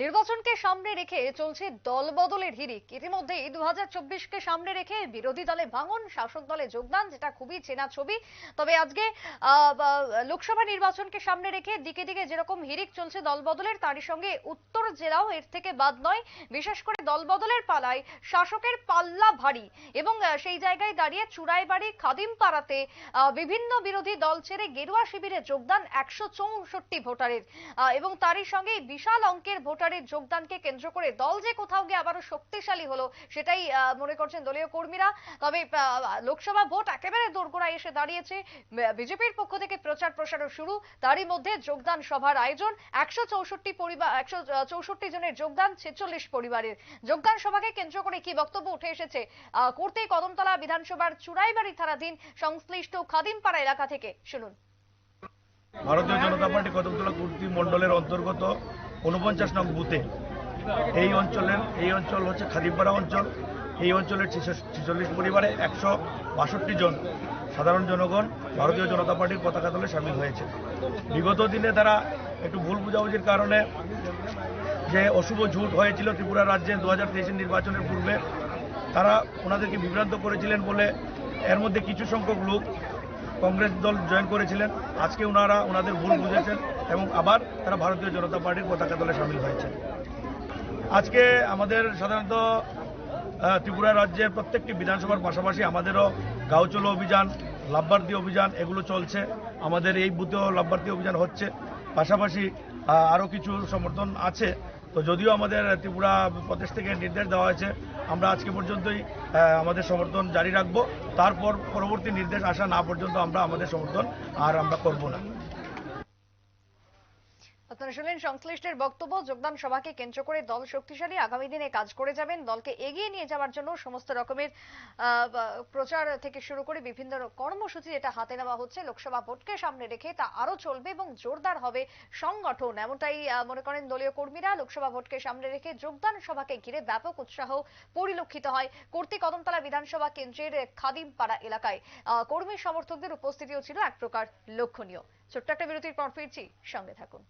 নির্বাচনকে সামনে রেখে চলছে দলবদলের হিরিক ইতিমধ্যেই দু হাজার চব্বিশকে সামনে রেখে বিরোধী দলে ভাঙন, শাসক দলে যোগদান, যেটা খুবই চেনা ছবি। তবে আজকে লোকসভা নির্বাচনকে সামনে রেখে দিকে দিকে যেরকম হিরিক চলছে দলবদলের, তারই সঙ্গে উত্তর জেলাও এর থেকে বাদ নয়। বিশেষ করে দলবদলের পালায় শাসকের পাল্লা ভারী এবং সেই জায়গায় দাঁড়িয়ে চুড়াইবাড়ি খাদিমপাড়াতে বিভিন্ন বিরোধী দল ছেড়ে গেরুয়া শিবিরে যোগদান একশো চৌষট্টি ভোটারের। এবং তারই সঙ্গে বিশাল অঙ্কের ভোটারের যোগদানকে কেন্দ্র করে দল যে কোথাও গিয়ে আবারও শক্তিশালী হলো, সেটাই মনে করছেন দলীয় কর্মীরা। তবে লোকসভা ভোট একেবারে দোরগোড়ায় এসে দাঁড়িয়েছে। বিজেপির পক্ষ থেকে প্রচার প্রসারও শুরু। তারই মধ্যে যোগদান সভার আয়োজন। একশো চৌষট্টি পরিবার, একশো চৌষট্টি জনের যোগদান, ছেচল্লিশ পরিবারের। যোগদান সভাকে কেন্দ্র করে কি বক্তব্য উঠে এসেছে? করতে, কদমতলা বিধানসভার চুড়াইবাড়ি থানাধীন সংশ্লিষ্ট খাদিমপাড়া এলাকা থেকে। শুনুন। ভারতীয় জনতা পার্টি কদমতলা কুর্তি মণ্ডলের অন্তর্গত উনপঞ্চাশ নং বুথে। এই অঞ্চলের, এই অঞ্চল হচ্ছে খাদিমপাড়া অঞ্চল। এই অঞ্চলের ছেচল্লিশ পরিবারে একশো বাষট্টি জন সাধারণ জনগণ, ভারতীয় জনতা পার্টির পতাকা দলে সামিল হয়েছে। বিগত দিনে তারা একটু ভুল বুঝাবুঝির কারণে যে অশুভ ঝুট হয়েছিল ত্রিপুরা রাজ্যে দু হাজার নির্বাচনের পূর্বে, তারা ওনাদেরকে বিভ্রান্ত করেছিলেন বলে এর মধ্যে কিছু সংখ্যক লোক কংগ্রেস দল জয়েন করেছিলেন। আজকে ওনারা ওনাদের ভুল বুঝেছেন এবং আবার তারা ভারতীয় জনতা পার্টির পতাকা দলে সামিল হয়েছে আজকে আমাদের সাধারণত ত্রিপুরা রাজ্যের প্রত্যেকটি বিধানসভার পাশাপাশি আমাদেরও গাউচলো অভিযান লাভবার্তি অভিযান এগুলো চলছে। আমাদের এই বুথেও লাভবার্তি অভিযান হচ্ছে। পাশাপাশি আরও কিছু সমর্থন আছে। তো যদিও আমাদের ত্রিপুরা প্রদেশ থেকে নির্দেশ দেওয়া হয়েছে, আমরা আজকে পর্যন্তই আমাদের সমর্থন জারি রাখব। তারপর পরবর্তী নির্দেশ আসা না পর্যন্ত আমরা আমাদের সমর্থন আর আমরা করব না। আপনারা শুনলেন সংশ্লিষ্টের বক্তব্য। যোগদান সভাকে কেন্দ্র করে দল শক্তিশালী আগামী দিনে কাজ করে যাবেন। দলকে এগিয়ে নিয়ে যাওয়ার জন্য সমস্ত রকমের প্রচার থেকে শুরু করে বিভিন্ন কর্মসূচি যেটা হাতে নেওয়া হচ্ছে। লোকসভা ভোটকে সামনে রেখে তা আরও চলবে এবং জোরদার হবে সংগঠন। এমনটাই মনে করেন দলীয় কর্মীরা লোকসভা ভোটকে সামনে রেখে যোগদান সভাকে ঘিরে ব্যাপক উৎসাহ পরিলক্ষিত হয় কর্তৃক কদমতলা বিধানসভা কেন্দ্রের খাদিমপাড়া এলাকায়। কর্মী সমর্থকদের উপস্থিতিও ছিল এক প্রকার লক্ষণীয়। ছোট্ট একটা বিরতির পর ফিরছি। সঙ্গে থাকুন।